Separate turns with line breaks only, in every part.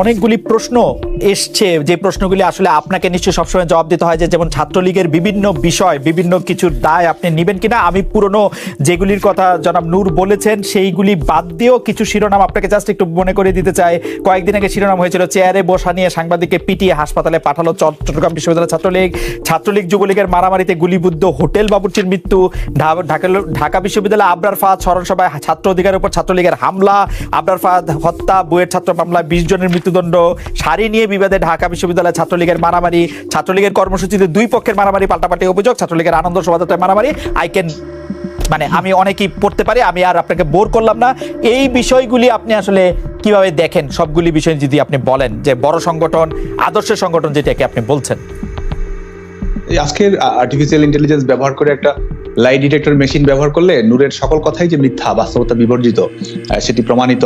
অনেকগুলি প্রশ্ন এসছে। যে প্রশ্নগুলি আসলে আপনাকে নিশ্চয়ই সবসময় জবাব দিতে হয় যে, যেমন ছাত্রলীগের বিভিন্ন বিষয়, বিভিন্ন কিছুর দায় আপনি নেবেন কিনা? আমি পুরনো যেগুলির কথা জনাব নূর বলেছেন, সেইগুলি বাদ দিয়েও কিছু শিরোনাম আপনাকে জাস্ট একটু মনে করে দিতে চাই। কয়েকদিন আগে শিরোনাম হয়েছিল, চেয়ারে বসা নিয়ে সাংবাদিককে পিটিয়ে হাসপাতালে পাঠালো চট্টগ্রাম বিশ্ববিদ্যালয় ছাত্রলীগ। ছাত্রলীগ যুবলীগের মারামারিতে গুলিবুদ্ধ হোটেল বাবুর্চির মৃত্যু। ঢাকা ঢাকা বিশ্ববিদ্যালয় আবরার ফাহাদ স্মরণ সভায় ছাত্র অধিকারের উপর ছাত্রলীগের হামলা। আবরার ফাহাদ হত্যা বইয়ের ছাত্র মামলায় বিশ জনের মৃত্যুদণ্ড, সারি নিয়ে বিবাদে ঢাকা বিশ্ববিদ্যালয় ছাত্রলীগের মারামারি, ছাত্রলীগের কর্মসূচিতে দুই পক্ষের মারামারি, পাল্টাপাল্টি অভিযোগ, ছাত্রলীগের আনন্দ শোভাযাত্রায় মারামারি। আই ক্যান মানে আমি অনেকেই পড়তে পারি, আমি আর আপনাকে বোর করলাম না। এই বিষয়গুলি আপনি আসলে কীভাবে দেখেন? সবগুলি বিষয় যদি আপনি বলেন, যে বড় সংগঠন, আদর্শের সংগঠন যেটাকে আপনি বলছেন।
আজকের আর্টিফিশিয়াল ইন্টেলিজেন্স ব্যবহার করে একটা লাই ডিটেক্টর মেশিন ব্যবহার করলে নূরের সকল কথাই যে মিথ্যা বাস্তবতা বিবর্জিত সেটি প্রমাণিত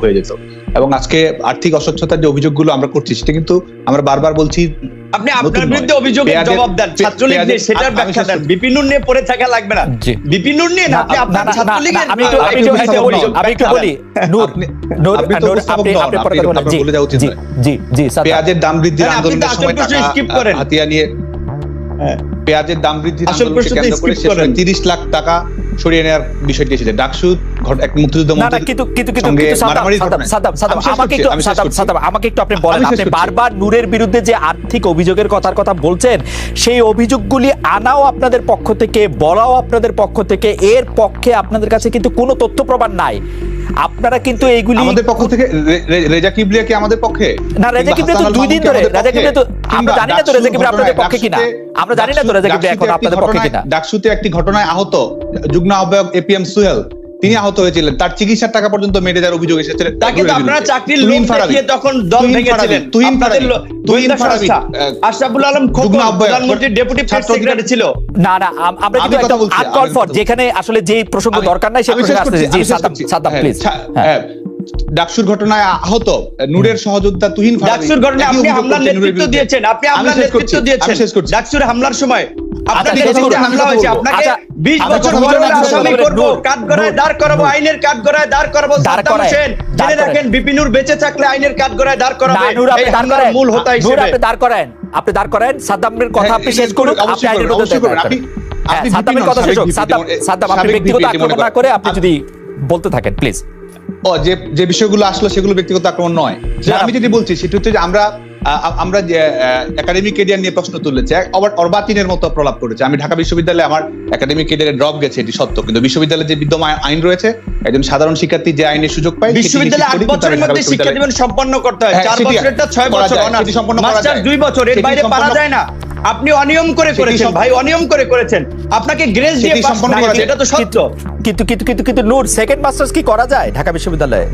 হয়ে যেত। এবং আজকে আর্থিক অস্বচ্ছতার যে অভিযোগগুলো আমরা করছি সেটা কিন্তু আমরা বারবার বলছি
আপনি আপনার বিরুদ্ধে অভিযোগের জবাব দেন ছাত্রলীগ নিয়ে সেটার ব্যাখ্যা দেন। বিপিনুর নিয়ে পড়ে থাকা লাগবে না। বিপিনুর নিয়ে না আপনি আপনার ছাত্রলীগের
আমি একটু আমি একটু বলি আমি একটু বলি। নূর নূর নূর আপনি আপনি জি
বলে যাওয়া উচিত
জি জি।
পেঁয়াজের দাম বৃদ্ধির আন্দোলনের সময় টাকা। হাতিয়া নিয়ে
হ্যাঁ।
পেঁয়াজের দাম
করেন।
তিরিশ লাখ টাকা সরিয়ে নেওয়ার বিষয়টি এসেছে। ডাকসু এক মুক্তিযুদ্ধ
না না
মন্ত্রীর
কিন্তু কিন্তু কিন্তু
সঙ্গে
কিন্তু সাদ্দাম
মারামারির
সাদ্দাম
ঘটনায়।
সাদ্দাম সাদ্দাম
আমি শেষ
আমাকে একটু
আমি শেষ
সাদ্দাম
করছি।
সাদ্দাম আমাকে একটু আপনি বলেন। আপনি বারবার নূরের বিরুদ্ধে যে আর্থিক অভিযোগের কথার কথা বলছেন সেই অভিযোগগুলি আনাও আপনাদের পক্ষ থেকে বলাও আপনাদের পক্ষ থেকে। এর পক্ষে আপনাদের কাছে কিন্তু কোনো তথ্য প্রমাণ নাই। আপনারা কিন্তু এইগুলি
আমাদের পক্ষ থেকে রেজা কিবলিয়া কি আমাদের পক্ষে?
না রেজা কিবলে তো দুই দিন ধরে রেজা তো আমরা জানি না তো রেজা কিবলে আপনাদের পক্ষে কিনা। আমরা জানি না তো এখন আপনাদের পক্ষে কিনা?
ডাকসুতে একটি ঘটনায় আহত যুগ্ম আহ্বায়ক এপিএম সুহেল। তিনি আহত হয়েছিলেন। তার চিকিৎসার টাকা পর্যন্ত মেরে যাওয়ার অভিযোগ এসেছে।
তাকে তো আপনারা চাকরির দেখিয়ে তখন দল ভেঙেছিলেন।
Tuhin Farabi, Tuhin Farabi,
Ashraful Alam Khokan deputy press secretary ছিল।
না না আম- আমরা কিন্তু
বলছি,
আট কল ফর যেখানে আসলে যে প্রসঙ্গ দরকার নাই প্রসঙ্গে আসতে জি। সাদ্দাম
হ্যাঁ,
প্লিজ
হ্যাঁ, ডাকসুর ঘটনায় আহত নূরের সহযোদ্ধা তুহিন
ডাকসুর ঘটনায় আপনি হামলার নেতৃত্ব দিয়েছেন আপনি হামলার নেতৃত্ব দিয়েছেন। ডাকসুর হামলার সময় আপনার
আচ্ছা,
নেতৃত্বে
আমি
হামলা হয়েছে আপনাকে
আচ্ছা,
20 বছর
কথা
ধরে
বলব না, আমি
আসামি করব
বলব।
কাট গড়ায়
নূর,
দাঁড় করাবো আইনের কাট দাঁড় করাবো সাদ্দাম
করায়,
হোসেন। জেনে
করায়।
রাখেন বিপিনুর বেঁচে থাকলে আইনের দাঁড় করাবে। এই হামলার মূল হোতা হিসেবে।
আপনি দাঁড় করেন আপনি দাঁড় করেন সাদ্দামের কথা আপনি শেষ করুন আপনি আইনের সাদ্দামের কথা শেষ হোক। সাদ্দাম সাদ্দাম আপনি ব্যক্তিগত আক্রমণ না করে আপনি যদি বলতে থাকেন। প্লিজ
ও যে যে বিষয়গুলো আসলো সেগুলো ব্যক্তিগত আক্রমণ নয়। আমি যেটি বলছি সেটা হচ্ছে যে আমরা আমরা যে একাডেমিক কেরিয়ার নিয়ে প্রশ্ন তুলেছে আবার অর্বাচীনের মতো প্রলাপ করেছে। আমি ঢাকা বিশ্ববিদ্যালয়ে আমার একাডেমিক কেরিয়ারে ড্রপ গেছে এটি সত্য। কিন্তু বিশ্ববিদ্যালয়ে যে বিদ্যমান আইন রয়েছে একজন সাধারণ শিক্ষার্থী যে আইনের সুযোগ পায়
বিশ্ববিদ্যালয়ে আট বছরের মধ্যে শিক্ষা জীবন সম্পন্ন করতে হয়।
হ্যাঁ,
চার বছরেরটা ছয় বছর অনার্স।
সম্পন্ন করা যায়।
দুই বছর এর বাইরে পারা যায় না। আপনি অনিয়ম করে করেছেন ভাই অনিয়ম করে করেছেন। আপনাকে গ্রেস দিয়ে পাস
সম্পন্ন
করা
করা যায়।
এটা তো সত্য।
কিন্তু কিন্তু কিন্তু কিন্তু নূর সেকেন্ড মাস্টার্স কি করা যায় ঢাকা বিশ্ববিদ্যালয়ে?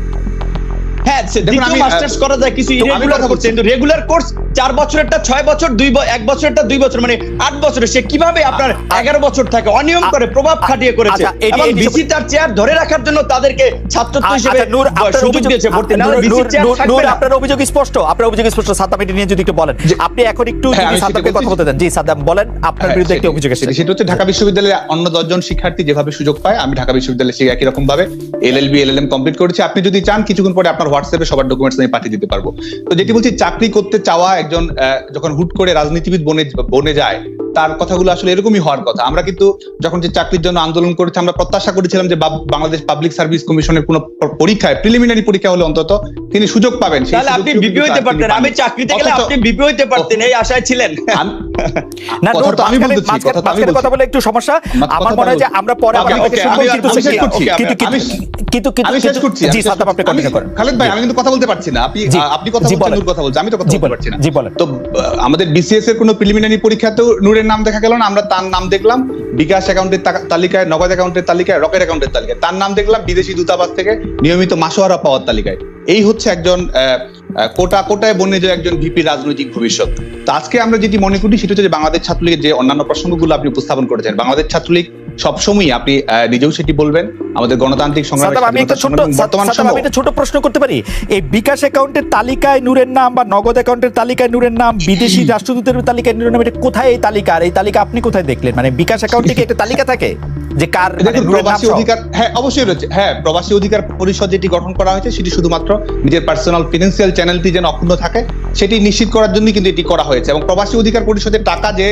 হ্যাঁ
দেখুন,
দ্বিতীয়
আমি,
মাস্টার্স করা যায় কিছু ইরেগুলার করছে। কিন্তু রেগুলার কোর্স চার বছরেরটা ছয় বছর দুই এক বছরেরটা দুই বছর মানে আট বছরে সে কীভাবে আপনার এগারো বছর থাকে? অনিয়ম করে প্রভাব খাটিয়ে করেছে।
আচ্ছা,
এবং ভিসি তার চেয়ার ধরে রাখার জন্য তাদেরকে ছাত্রত্ব হিসেবে
আচ্ছা, নূর,
সুযোগ দিয়েছে ভর্তি। না
নূর,
চেয়ার থাকবে
আপনার অভিযোগ স্পষ্ট। আপনার অভিযোগ স্পষ্ট সাদ্দাম এটি নিয়ে যদি একটু বলেন। আপনি এখন একটু
হ্যাঁ,
যদি সাদ্দামকে কথা। বলতে দেন। জি সাদ্দাম বলেন আপনার
হ্যাঁ,
বিরুদ্ধে একটি অভিযোগ এসেছে।
সেটা হচ্ছে ঢাকা বিশ্ববিদ্যালয়ে অন্য দশজন শিক্ষার্থী যেভাবে সুযোগ পায় আমি ঢাকা বিশ্ববিদ্যালয়ে সেই একই রকম ভাবে এলএলবি এলএলএম কমপ্লিট করেছি। আপনি যদি চান কিছুক্ষণ পরে আপনার হোয়াটসঅ্যাপে সবার ডকুমেন্টস আমি পাঠিয়ে দিতে পারব। তো যেটি বলছি চাকরি করতে চাওয়া একজন যখন হুট করে রাজনীতিবিদ বনে বনে যায় তার কথাগুলো আসলে এরকমই হওয়ার কথা। আমরা কিন্তু যখন যে চাকরির জন্য আন্দোলন করেছি আমরা প্রত্যাশা করেছিলাম যে বাংলাদেশ পাবলিক সার্ভিস কমিশনের কোনো পরীক্ষায় প্রিলিমিনারি পরীক্ষা হলে অন্তত তিনি সুযোগ পাবেন।
তাহলে আপনি বিপি হইতে পারতেন। আমি। চাকরিতে গেলে আপনি বিপি হইতে পারতেন। এই আশায় ছিলেন।
আমি-
না
কথা তো আমি বলতেছি, কথা তো আমি
কথা বলে একটু সমস্যা। আমার মনে হয় যে আমরা পরে আবার কিন্তু কিন্তু- কিন্তু
আমি- শেষ করছি
জি সাদ্দাম আপনি কন্টিনিউ করেন।
খালেদ ভাই আমি কিন্তু কথা বলতে পারছি না। আপনি আপনি কথা বলছেন নূর কথা বলছে আমি তো কথা বলতে পারছি না।
জি, বলেন।
তো আমাদের বিসিএস এর কোনো প্রিলিমিনারি পরীক্ষাতেও নূরের নাম দেখা গেল না আমরা তার নাম দেখলাম বিকাশ অ্যাকাউন্টের তালিকায় নগদ অ্যাকাউন্টের তালিকায় রকেট অ্যাকাউন্টের তালিকায়। তার নাম দেখলাম বিদেশি দূতাবাস থেকে নিয়মিত মাসোয়ারা পাওয়ার তালিকায়। এই হচ্ছে একজন কোটা কোটায় বন্যে যে একজন ভিপি রাজনৈতিক ভবিষ্যৎ। তো আজকে আমরা যেটি মনে করি সেটা হচ্ছে যে বাংলাদেশ ছাত্রলীগের যে অন্যান্য প্রসঙ্গগুলো আপনি উপস্থাপন করেছেন বাংলাদেশ ছাত্রলীগ সবসময় আপনি নিজেও সেটি বলবেন। আমাদের গণতান্ত্রিক
সাদ্দাম, আমি একটা
সংগ্রামে সময়
আমি একটা ছোট প্রশ্ন করতে পারি। এই বিকাশ অ্যাকাউন্টের তালিকায় নূরের নাম বা নগদ অ্যাকাউন্টের তালিকায় নূরের নাম বিদেশি রাষ্ট্রদূতের তালিকায় নূরের নাম এটা কোথায় এই তালিকা? আর এই তালিকা আপনি কোথায় দেখলেন? মানে বিকাশ অ্যাকাউন্টে কি একটা তালিকা থাকে? যে কার মানে
প্রবাসী অধিকার হ্যাঁ অবশ্যই রয়েছে। হ্যাঁ প্রবাসী অধিকার পরিষদ যেটি গঠন করা হয়েছে সেটি শুধুমাত্র নিজের পার্সোনাল ফিনান্সিয়াল চ্যানেলটি যেন অক্ষুণ্ণ থাকে সেটি নিশ্চিত করার জন্য কিন্তু এটি করা হয়েছে। এবং প্রবাসী অধিকার পরিষদের টাকা যে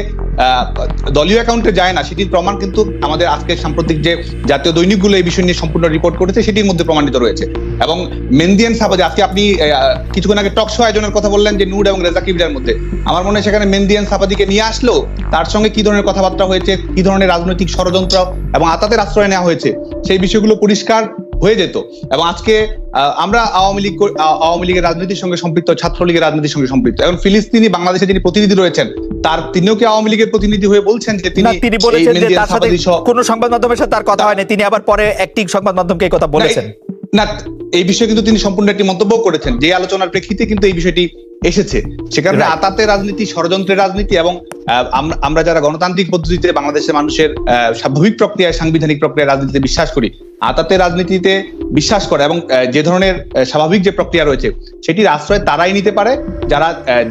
দলীয় অ্যাকাউন্টে যায় না, সেটির প্রমাণ কিন্তু আমাদের আজকে সাম্প্রতিক যে জাতীয় দৈনিকগুলো এই বিষয় নিয়ে সম্পূর্ণ রিপোর্ট করেছে, সেটির মধ্যে প্রমাণিত রয়েছে। এবং মেন্দিয়ান সাবাদি আজকে আপনি কিছুক্ষণ আগে টক শো আয়োজনের কথা বললেন যে নূর এবং রেজা কিবরিয়ার মধ্যে। আমার মনে হয় সেখানে মেন্দিয়ান সাবাদিকে নিয়ে আসলো, তার সঙ্গে কি ধরনের কথাবার্তা হয়েছে, কি ধরনের রাজনৈতিক ষড়যন্ত্র এবং আতাতের আশ্রয় নেওয়া হয়েছে, সেই বিষয়গুলো পরিষ্কার হয়ে যেত। এবং আজকে আমরা আওয়ামী লীগ আওয়ামী লীগের রাজনীতির সঙ্গে সম্পৃক্ত ছাত্রলীগের রাজনীতির সঙ্গে সম্পৃক্ত। এখন ফিলিস্তিনি বাংলাদেশে যিনি প্রতিনিধি রয়েছেন তার তিনিও কি আওয়ামী লীগের প্রতিনিধি হয়ে বলছেন যে তিনি
তিনি বলেছেন যে তার সাথে কোনো সংবাদ মাধ্যমের সাথে তার কথা হয়নি। তিনি আবার পরে একটি সংবাদ মাধ্যমকে এই কথা বলেছেন।
না, এই- বিষয়ে কিন্তু তিনি সম্পূর্ণ একটি মন্তব্য করেছেন। যে আলোচনার প্রেক্ষিতে কিন্তু এই বিষয়টি এসেছে। সেখানে
Right.
আতাতের রাজনীতি ষড়যন্ত্রের রাজনীতি এবং আমরা- যারা গণতান্ত্রিক পদ্ধতিতে বাংলাদেশের মানুষের আহ, স্বাভাবিক প্রক্রিয়ায় সাংবিধানিক প্রক্রিয়ায় রাজনীতিতে বিশ্বাস করি আতাতের রাজনীতিতে বিশ্বাস করে এবং যে ধরনের স্বাভাবিক যে প্রক্রিয়া রয়েছে, সেটির আশ্রয় তারাই নিতে পারে। যারা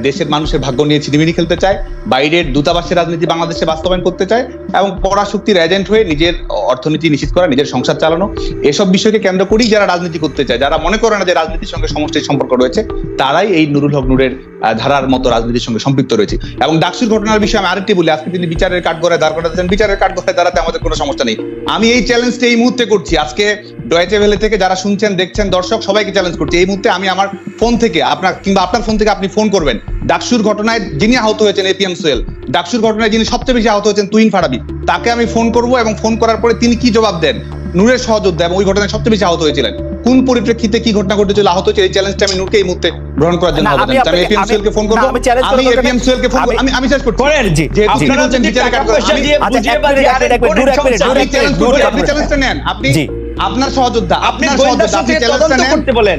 দেশের মানুষের ভাগ্য নিয়ে ছিনিমিনি খেলতে চায়, বাইরের দূতাবাসের রাজনীতি বাংলাদেশে বাস্তবায়ন করতে চায় এবং পরাশক্তির এজেন্ট হয়ে নিজের অর্থনীতি নিশ্চিত করা, নিজের সংসার চালানো, এসব বিষয়কে কেন্দ্র করেই যারা রাজনীতি করতে চায়, যারা মনে করে না যে রাজনীতির সঙ্গে সমষ্টির সম্পর্ক রয়েছে, তারাই এই নুরুল হক নূরের ধারার মতো রাজনীতির সঙ্গে সম্পৃক্ত রয়েছে। এবং ডাকসুর ঘটনার বিষয়ে আমি আরেকটি বলি, আজকে তিনি বিচারের কাঠ করে দাঁড় করাতেছেন। বিচারের কাঠ করে দাঁড়াতে আমাদের কোনো সমস্যা নেই। আমি এই চ্যালেঞ্জটা এই মুহূর্তে করছি। আজকে ডয়েচে ভেলে থেকে যারা শুনছেন, দেখছেন, দর্শক, সবাইকে চ্যালেঞ্জ করছি। এই মুহূর্তে আমি আমার ফোন থেকে আপনার কিংবা আপনার ফোন থেকে আপনি ফোন করবেন। ডাকসুর ঘটনায় যিনি আহত হয়েছেন এপিএম সোহেল ডাকসুর ঘটনায় যিনি সবচেয়ে বেশি আহত হয়েছেন তুইন ফারাবি। তাকে আমি ফোন করব এবং ফোন করার পরে তিনি কি জবাব দেন? নূরের সহযোদ্ধা এবং ওই ঘটনায় সবচেয়ে বেশি আহত হয়েছিলেন। কোন পরিপ্রেক্ষিতে কি ঘটনা ঘটেছিল? আহত হয়েছে এই চ্যালেঞ্জটা আমি নোটকে এই মুহূর্তে গ্রহণ করার জন্য
আমি
আমি- ফোন করব।
আমি করব না।
ফোন
করব।
আমি আমি শেষ করছি।
করেন
জি,
আপনারা
বিচারের
আচ্ছা,
বুঝিয়ে
মিনিট,
বাজিয়ে
এক মিনিট, এক দূর এক মিনিট,
আপনি। চ্যালেঞ্জটা নেন। আপনি আপনার সহযোদ্ধা আপনার সহযোদ্ধা আপনি চ্যালেঞ্জটা নেন।
করতে বলেন।